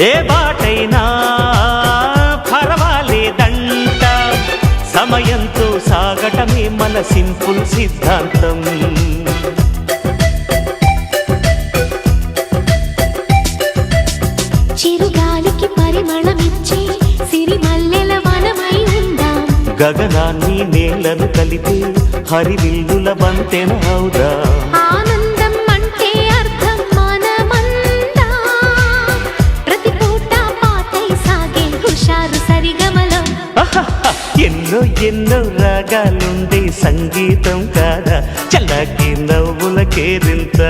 ఏ బాటైనా పర్వాలేదంట. సమయంతో సాగటమే మన సింపుల్ సిద్ధాంతం. చిరుగాలికి పరిమళమిచ్చే సిరిమల్లెల వనమై ఉందాం. గగనాన్ని నేలను కలిపే హరివిల్లుల బంతెన అవుదా. ఎన్నో ఎన్నో రాగాలుండే సంగీతం కాదా? చల్లకి నవ్వుల కేరింత